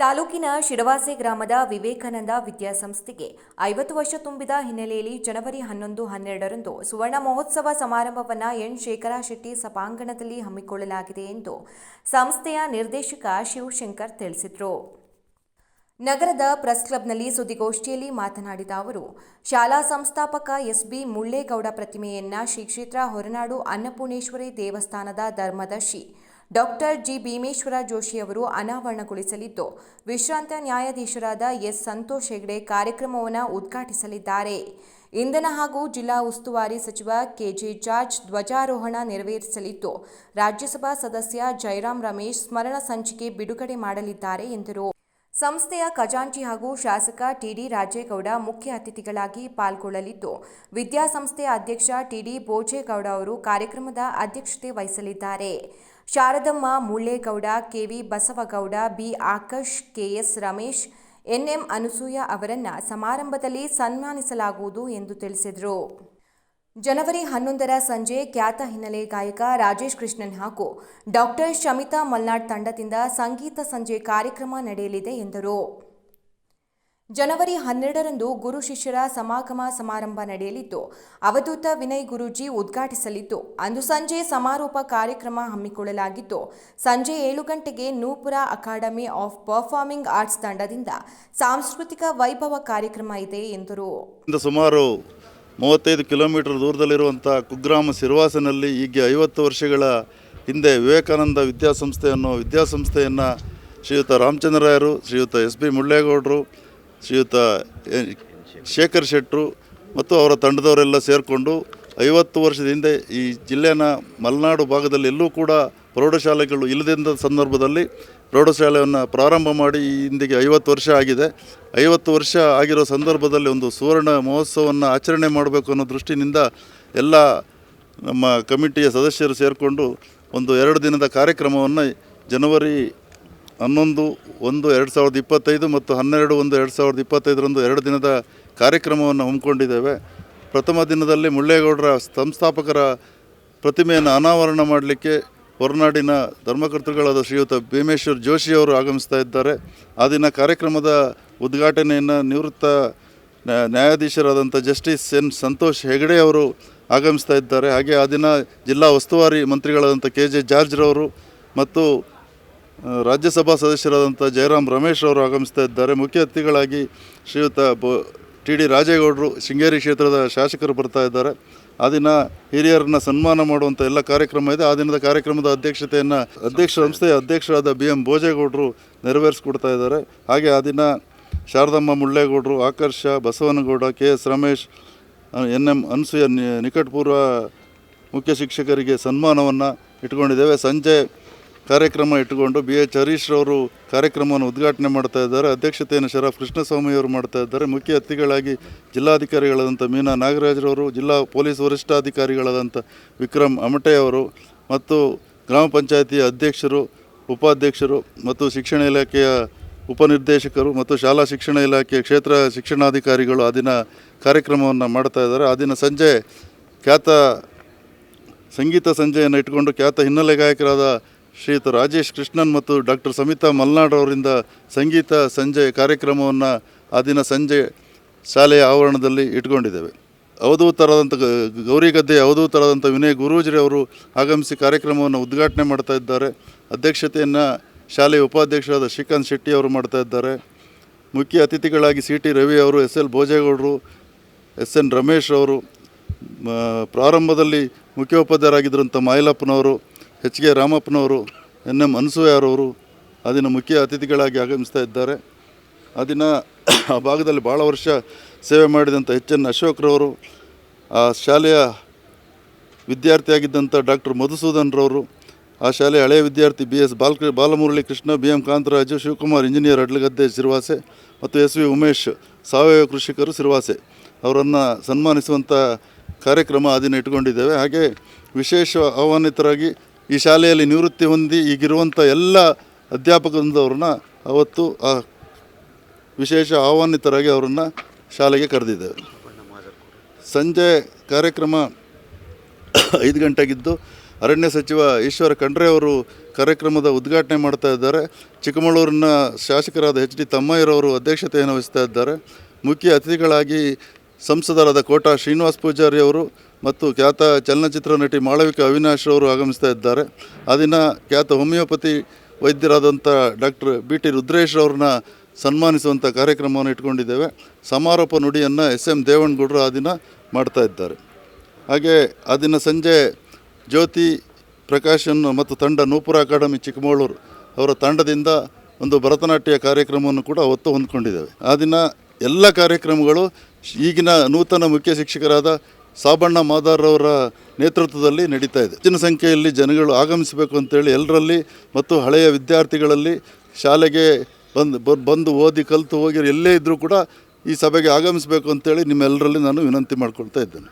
ತಾಲೂಕಿನ ಶಿಡವಾಸೆ ಗ್ರಾಮದ ವಿವೇಕಾನಂದ ವಿದ್ಯಾಸಂಸ್ಥೆಗೆ ಐವತ್ತು ವರ್ಷ ತುಂಬಿದ ಹಿನ್ನೆಲೆಯಲ್ಲಿ ಜನವರಿ ಹನ್ನೊಂದು, ಹನ್ನೆರಡರಂದು ಸುವರ್ಣ ಮಹೋತ್ಸವ ಸಮಾರಂಭವನ್ನು ಎನ್. ಶೇಖರ ಶೆಟ್ಟಿ ಸಭಾಂಗಣದಲ್ಲಿ ಹಮ್ಮಿಕೊಳ್ಳಲಾಗಿದೆ ಎಂದು ಸಂಸ್ಥೆಯ ನಿರ್ದೇಶಕ ಶಿವಶಂಕರ್ ತಿಳಿಸಿದರು. ನಗರದ ಪ್ರೆಸ್ ಕ್ಲಬ್ನಲ್ಲಿ ಸುದ್ದಿಗೋಷ್ಠಿಯಲ್ಲಿ ಮಾತನಾಡಿದ ಅವರು, ಶಾಲಾ ಸಂಸ್ಥಾಪಕ ಎಸ್ಬಿ ಮುಳ್ಳೇಗೌಡ ಪ್ರತಿಮೆಯನ್ನ ಶ್ರೀ ಹೊರನಾಡು ಅನ್ನಪೂರ್ಣೇಶ್ವರಿ ದೇವಸ್ಥಾನದ ಧರ್ಮದರ್ಶಿ ಡಾಕ್ಟರ್ ಜಿ ಭೀಮೇಶ್ವರ ಜೋಶಿ ಅವರು ಅನಾವರಣಗೊಳಿಸಲಿದ್ದು, ವಿಶ್ರಾಂತ ನ್ಯಾಯಾಧೀಶರಾದ ಎಸ್. ಸಂತೋಷ್ ಹೆಗ್ಡೆ ಕಾರ್ಯಕ್ರಮವನ್ನು ಉದ್ಘಾಟಿಸಲಿದ್ದಾರೆ. ಇಂಧನ ಹಾಗೂ ಜಿಲ್ಲಾ ಉಸ್ತುವಾರಿ ಸಚಿವ ಕೆಜೆ ಜಾರ್ಜ್ ಧ್ವಜಾರೋಹಣ ನೆರವೇರಿಸಲಿದ್ದು, ರಾಜ್ಯಸಭಾ ಸದಸ್ಯ ಜಯರಾಮ್ ರಮೇಶ್ ಸ್ಮರಣ ಸಂಚಿಕೆ ಬಿಡುಗಡೆ ಮಾಡಲಿದ್ದಾರೆ ಎಂದರು. ಸಂಸ್ಥೆಯ ಖಜಾಂಚಿ ಹಾಗೂ ಶಾಸಕ ಟಿಡಿ ರಾಜೇಗೌಡ ಮುಖ್ಯ ಅತಿಥಿಗಳಾಗಿ ಪಾಲ್ಗೊಳ್ಳಲಿದ್ದು, ವಿದ್ಯಾಸಂಸ್ಥೆಯ ಅಧ್ಯಕ್ಷ ಟಿಡಿ ಬೋಜೇಗೌಡ ಅವರು ಕಾರ್ಯಕ್ರಮದ ಅಧ್ಯಕ್ಷತೆ ವಹಿಸಲಿದ್ದಾರೆ. Sharadamma Mullegowda, K V Basavagowda, B. Akash, K S Ramesh, N M Anasuya ಅವರನ್ನು ಸಮಾರಂಭದಲ್ಲಿ ಸನ್ಮಾನಿಸಲಾಗುವುದು ಎಂದು ತಿಳಿಸಿದರು. ಜನವರಿ ಹನ್ನೊಂದರ ಸಂಜೆ ಖ್ಯಾತ ಹಿನ್ನೆಲೆ ಗಾಯಕ ರಾಜೇಶ್ ಕೃಷ್ಣನ್ ಹಾಗೂ ಡಾಕ್ಟರ್ ಶಮಿತಾ ಮಲ್ನಾಡ್ ತಂಡದಿಂದ ಸಂಗೀತ ಸಂಜೆ ಕಾರ್ಯಕ್ರಮ ನಡೆಯಲಿದೆ ಎಂದರು. ಜನವರಿ ಹನ್ನೆರಡರಂದು ಗುರು ಶಿಷ್ಯರ ಸಮಾಗಮ ಸಮಾರಂಭ ನಡೆಯಲಿದ್ದು, ಅವಧೂತ ವಿನಯ್ ಗುರೂಜಿ ಉದ್ಘಾಟಿಸಲಿದ್ದು, ಅಂದು ಸಂಜೆ ಸಮಾರೋಪ ಕಾರ್ಯಕ್ರಮ ಹಮ್ಮಿಕೊಳ್ಳಲಾಗಿದ್ದು ಸಂಜೆ ಏಳು ಗಂಟೆಗೆ Nupura academy of performing arts ತಂಡದಿಂದ ಸಾಂಸ್ಕೃತಿಕ ವೈಭವ ಕಾರ್ಯಕ್ರಮ ಇದೆ ಎಂದರು. ಮೂವತ್ತೈದು ಕಿಲೋಮೀಟರ್ ದೂರದಲ್ಲಿರುವಂಥ ಕುಗ್ರಾಮ ಸಿರ್ವಾಸನಲ್ಲಿ ಈಗ ಐವತ್ತು ವರ್ಷಗಳ ಹಿಂದೆ ವಿವೇಕಾನಂದ ವಿದ್ಯಾಸಂಸ್ಥೆ ಅನ್ನೋ ವಿದ್ಯಾಸಂಸ್ಥೆಯನ್ನು ಶ್ರೀಯುತ ರಾಮಚಂದ್ರರಾಯರು ಶ್ರೀಯುತ ಎಸ್ ಬಿ ಮುಳ್ಳೇಗೌಡರು, ಶ್ರೀಯುತ ಶೇಖರ್ ಶೆಟ್ಟರು ಮತ್ತು ಅವರ ತಂಡದವರೆಲ್ಲ ಸೇರಿಕೊಂಡು ಐವತ್ತು ವರ್ಷದ ಹಿಂದೆ ಈ ಜಿಲ್ಲೆಯ ಮಲೆನಾಡು ಭಾಗದಲ್ಲಿ ಎಲ್ಲೂ ಕೂಡ ಪ್ರೌಢಶಾಲೆಗಳು ಇಲ್ಲದಿದ್ದ ಸಂದರ್ಭದಲ್ಲಿ ಪ್ರೌಢಶಾಲೆಯನ್ನು ಪ್ರಾರಂಭ ಮಾಡಿ ಇಂದಿಗೆ ಐವತ್ತು ವರ್ಷ ಆಗಿದೆ. ಐವತ್ತು ವರ್ಷ ಆಗಿರೋ ಸಂದರ್ಭದಲ್ಲಿ ಒಂದು ಸುವರ್ಣ ಮಹೋತ್ಸವವನ್ನು ಆಚರಣೆ ಮಾಡಬೇಕು ಅನ್ನೋ ದೃಷ್ಟಿನಿಂದ ಎಲ್ಲ ನಮ್ಮ ಕಮಿಟಿಯ ಸದಸ್ಯರು ಸೇರಿಕೊಂಡು ಒಂದು ಎರಡು ದಿನದ ಕಾರ್ಯಕ್ರಮವನ್ನು ಜನವರಿ ಹನ್ನೊಂದು, ಒಂದು, ಎರಡು ಸಾವಿರದ ಇಪ್ಪತ್ತೈದು ಮತ್ತು ಹನ್ನೆರಡು, ಒಂದು, ಎರಡು ಸಾವಿರದ ಇಪ್ಪತ್ತೈದರಂದು ಎರಡು ದಿನದ ಕಾರ್ಯಕ್ರಮವನ್ನು ಹಮ್ಮಿಕೊಂಡಿದ್ದೇವೆ. ಪ್ರಥಮ ದಿನದಲ್ಲಿ ಮುಳ್ಳೇಗೌಡರ ಸಂಸ್ಥಾಪಕರ ಪ್ರತಿಮೆಯನ್ನು ಅನಾವರಣ ಮಾಡಲಿಕ್ಕೆ ಹೊರನಾಡಿನ ಧರ್ಮಕರ್ತೃಗಳಾದ ಶ್ರೀಯುತ ಭೀಮೇಶ್ವರ್ ಜೋಶಿಯವರು ಆಗಮಿಸ್ತಾ ಇದ್ದಾರೆ. ಆ ದಿನ ಕಾರ್ಯಕ್ರಮದ ಉದ್ಘಾಟನೆಯನ್ನು ನಿವೃತ್ತ ನ್ಯಾ- ನ್ಯಾಯಾಧೀಶರಾದಂಥ ಜಸ್ಟಿಸ್ ಎನ್ ಸಂತೋಷ್ ಹೆಗಡೆ ಅವರು ಆಗಮಿಸ್ತಾ ಇದ್ದಾರೆ. ಹಾಗೆ ಆ ದಿನ ಜಿಲ್ಲಾ ಉಸ್ತುವಾರಿ ಮಂತ್ರಿಗಳಾದಂಥ ಕೆ ಜೆ ಜಾರ್ಜ್ರವರು ಮತ್ತು ರಾಜ್ಯಸಭಾ ಸದಸ್ಯರಾದಂಥ ಜಯರಾಮ್ ರಮೇಶ್ ಅವರು ಆಗಮಿಸ್ತಾ ಇದ್ದಾರೆ. ಮುಖ್ಯ ಅತಿಥಿಗಳಾಗಿ ಶ್ರೀಯುತ ಬ ಟಿ ಡಿ ರಾಜೇಗೌಡರು ಶೃಂಗೇರಿ ಕ್ಷೇತ್ರದ ಶಾಸಕರು ಬರ್ತಾ ಇದ್ದಾರೆ. ಆ ದಿನ ಹಿರಿಯರನ್ನ ಸನ್ಮಾನ ಮಾಡುವಂಥ ಎಲ್ಲ ಕಾರ್ಯಕ್ರಮ ಇದೆ. ಆ ದಿನದ ಕಾರ್ಯಕ್ರಮದ ಅಧ್ಯಕ್ಷತೆಯನ್ನು ಅಧ್ಯಕ್ಷ ಸಂಸ್ಥೆಯ ಅಧ್ಯಕ್ಷರಾದ ಬಿ ಎಂ ಭೋಜೇಗೌಡರು ನೆರವೇರಿಸ್ಕೊಡ್ತಾ ಇದ್ದಾರೆ. ಹಾಗೆ ಆ ದಿನ Sharadamma ಮುಳ್ಳೇಗೌಡರು, Akarsha, Basavanagowda, K S Ramesh N M Anasuya ನಿಕಟಪೂರ್ವ ಮುಖ್ಯ ಶಿಕ್ಷಕರಿಗೆ ಸನ್ಮಾನವನ್ನು ಇಟ್ಕೊಂಡಿದ್ದೇವೆ. ಸಂಜೆ ಕಾರ್ಯಕ್ರಮ ಇಟ್ಟುಕೊಂಡು ಬಿ ಎಚ್ ಹರೀಶ್ ಅವರು ಕಾರ್ಯಕ್ರಮವನ್ನು ಉದ್ಘಾಟನೆ ಮಾಡ್ತಾ ಇದ್ದಾರೆ. ಅಧ್ಯಕ್ಷತೆಯನ್ನು ಶರಫ್ ಕೃಷ್ಣಸ್ವಾಮಿ ಅವರು ಮಾಡ್ತಾ ಇದ್ದಾರೆ. ಮುಖ್ಯ ಅತಿಥಿಗಳಾಗಿ ಜಿಲ್ಲಾಧಿಕಾರಿಗಳಾದಂಥ ಮೀನಾ ನಾಗರಾಜ್ರವರು ಜಿಲ್ಲಾ ಪೊಲೀಸ್ ವರಿಷ್ಠಾಧಿಕಾರಿಗಳಾದಂಥ ವಿಕ್ರಮ್ ಅಮಟೆ ಅವರು ಮತ್ತು ಗ್ರಾಮ ಪಂಚಾಯತಿಯ ಅಧ್ಯಕ್ಷರು, ಉಪಾಧ್ಯಕ್ಷರು ಮತ್ತು ಶಿಕ್ಷಣ ಇಲಾಖೆಯ ಉಪನಿರ್ದೇಶಕರು ಮತ್ತು ಶಾಲಾ ಶಿಕ್ಷಣ ಇಲಾಖೆ ಕ್ಷೇತ್ರ ಶಿಕ್ಷಣಾಧಿಕಾರಿಗಳು ಆ ದಿನ ಕಾರ್ಯಕ್ರಮವನ್ನು ಮಾಡ್ತಾ ಇದ್ದಾರೆ. ಆ ದಿನ ಸಂಜೆ ಖ್ಯಾತ ಸಂಗೀತ ಸಂಜೆಯನ್ನು ಇಟ್ಕೊಂಡು ಖ್ಯಾತ ಹಿನ್ನೆಲೆ ಗಾಯಕರಾದ ಶ್ರೀಯುತ ರಾಜೇಶ್ ಕೃಷ್ಣನ್ ಮತ್ತು ಡಾಕ್ಟರ್ ಸಮಿತಾ ಮಲ್ನಾಡ್ ಅವರಿಂದ ಸಂಗೀತ ಸಂಜೆ ಕಾರ್ಯಕ್ರಮವನ್ನು ಆ ದಿನ ಸಂಜೆ ಶಾಲೆಯ ಆವರಣದಲ್ಲಿ ಇಟ್ಕೊಂಡಿದ್ದೇವೆ ಅವಧೂತರಾದಂಥ ಗ- ಗೌರಿಗದ್ದೆ ಅವಧೂತರಾದಂಥ ವಿನಯ್ ಗುರೂಜ್ರಿ ಅವರು ಆಗಮಿಸಿ ಕಾರ್ಯಕ್ರಮವನ್ನು ಉದ್ಘಾಟನೆ ಮಾಡ್ತಾ ಇದ್ದಾರೆ. ಅಧ್ಯಕ್ಷತೆಯನ್ನು ಶಾಲೆಯ ಉಪಾಧ್ಯಕ್ಷರಾದ ಶ್ರೀಕಾಂತ್ ಶೆಟ್ಟಿ ಅವರು ಮಾಡ್ತಾ ಇದ್ದಾರೆ. ಮುಖ್ಯ ಅತಿಥಿಗಳಾಗಿ ಸಿ ಟಿ ರವಿ ಅವರು, ಎಸ್ ಎಲ್ ಭೋಜೇಗೌಡರು, ಎಸ್ ಎನ್ ರಮೇಶ್ ಅವರು ಪ್ರಾರಂಭದಲ್ಲಿ ಪ್ರಾರಂಭದಲ್ಲಿ ಮುಖ್ಯೋಪಾಧ್ಯಾಯರಾಗಿದ್ದಂಥ ಮಾಯಲಪ್ಪನವರು, ಎಚ್ ಕೆ ರಾಮಪ್ಪನವರು, ಎನ್ ಎಂ ಅನಸೂಯಾರವರು ಆ ಮುಖ್ಯ ಅತಿಥಿಗಳಾಗಿ ಆಗಮಿಸ್ತಾ ಇದ್ದಾರೆ. ಆ ಆ ಭಾಗದಲ್ಲಿ ಭಾಳ ವರ್ಷ ಸೇವೆ ಮಾಡಿದಂಥ ಎಚ್ ಎನ್ ಅಶೋಕ್ರವರು, ಆ ಶಾಲೆಯ ವಿದ್ಯಾರ್ಥಿಯಾಗಿದ್ದಂಥ ಡಾಕ್ಟರ್ ಮಧುಸೂದನ್ರವರು ಆ ಶಾಲೆ ಹಳೆಯ ವಿದ್ಯಾರ್ಥಿ B S ಬಾಲ್ಕ, Balamurali Krishna, B M Kantharaju, Shivakumar engineer Adlagadde Sirvase ಮತ್ತು ಎಸ್ ವಿ ಉಮೇಶ್ ಸಾವಯವ ಕೃಷಿಕರು ಸಿರ್ವಾಸೆ. ಅವರನ್ನು ಸನ್ಮಾನಿಸುವಂಥ ಕಾರ್ಯಕ್ರಮ ಆ ದಿನ ಇಟ್ಕೊಂಡಿದ್ದೇವೆ ಹಾಗೆ ವಿಶೇಷ ಆಹ್ವಾನಿತರಾಗಿ ಈ ಶಾಲೆಯಲ್ಲಿ ನಿವೃತ್ತಿ ಹೊಂದಿ ಈಗಿರುವಂಥ ಎಲ್ಲ ಅಧ್ಯಾಪಕರವ್ರನ್ನ ಅವತ್ತು ಆ ವಿಶೇಷ ಆಹ್ವಾನಿತರಾಗಿ ಅವರನ್ನು ಶಾಲೆಗೆ ಕರೆದಿದ್ದೇವೆ. ಸಂಜೆ ಕಾರ್ಯಕ್ರಮ ಐದು ಗಂಟೆಗಿದ್ದು ಅರಣ್ಯ ಸಚಿವ ಈಶ್ವರ ಖಂಡ್ರೆ ಅವರು ಕಾರ್ಯಕ್ರಮದ ಉದ್ಘಾಟನೆ ಮಾಡ್ತಾ ಇದ್ದಾರೆ. ಚಿಕ್ಕಮಗಳೂರಿನ ಶಾಸಕರಾದ ಎಚ್ ಡಿ ತಮ್ಮಯ್ಯರವರು ಅಧ್ಯಕ್ಷತೆಯನ್ನು ವಹಿಸ್ತಾ ಇದ್ದಾರೆ. ಮುಖ್ಯ ಅತಿಥಿಗಳಾಗಿ ಸಂಸದರಾದ ಕೋಟಾ ಶ್ರೀನಿವಾಸ್ ಪೂಜಾರಿ ಅವರು ಮತ್ತು ಖ್ಯಾತ ಚಲನಚಿತ್ರ ನಟಿ ಮಾಳವಿಕಾ ಅವಿನಾಶ್ ಅವರು ಆಗಮಿಸ್ತಾ ಇದ್ದಾರೆ. ಆ ದಿನ ಖ್ಯಾತ ಹೋಮಿಯೋಪತಿ ವೈದ್ಯರಾದಂಥ ಡಾಕ್ಟರ್ ಬಿ ಟಿ ರುದ್ರೇಶ್ ಅವ್ರನ್ನ ಸನ್ಮಾನಿಸುವಂಥ ಕಾರ್ಯಕ್ರಮವನ್ನು ಇಟ್ಕೊಂಡಿದ್ದೇವೆ. ಸಮಾರೋಪ ನುಡಿಯನ್ನು ಎಸ್ ಎಂ ದೇವೇಗೌಡರು ಆ ದಿನ ಮಾಡ್ತಾ ಇದ್ದಾರೆ. ಹಾಗೆ ಆ ದಿನ ಸಂಜೆ ಜ್ಯೋತಿ ಪ್ರಕಾಶನ್ ಮತ್ತು ತಂಡ ನೂಪುರ ಅಕಾಡೆಮಿ ಚಿಕ್ಕಮಗಳೂರು ಅವರ ತಂಡದಿಂದ ಒಂದು ಭರತನಾಟ್ಯ ಕಾರ್ಯಕ್ರಮವನ್ನು ಕೂಡ ಅವತ್ತು ಹೊಂದ್ಕೊಂಡಿದ್ದೇವೆ. ಆ ದಿನ ಎಲ್ಲ ಕಾರ್ಯಕ್ರಮಗಳು ಈಗಿನ ನೂತನ ಮುಖ್ಯ ಶಿಕ್ಷಕರಾದ ಸಾಬಣ್ಣ ಮಾದಾರವರ ನೇತೃತ್ವದಲ್ಲಿ ನಡೀತಾ ಇದೆ. ಹೆಚ್ಚಿನ ಸಂಖ್ಯೆಯಲ್ಲಿ ಜನಗಳು ಆಗಮಿಸಬೇಕು ಅಂತೇಳಿ ಎಲ್ಲರಲ್ಲಿ ಮತ್ತು ಹಳೆಯ ವಿದ್ಯಾರ್ಥಿಗಳಲ್ಲಿ ಶಾಲೆಗೆ ಬಂದು ಬಂದು ಓದಿ ಕಲಿತು ಹೋಗಿರೋ ಎಲ್ಲೇ ಇದ್ದರೂ ಕೂಡ ಈ ಸಭೆಗೆ ಆಗಮಿಸಬೇಕು ಅಂತೇಳಿ ನಿಮ್ಮೆಲ್ಲರಲ್ಲಿ ನಾನು ವಿನಂತಿ ಮಾಡ್ಕೊಳ್ತಾ ಇದ್ದೇನೆ.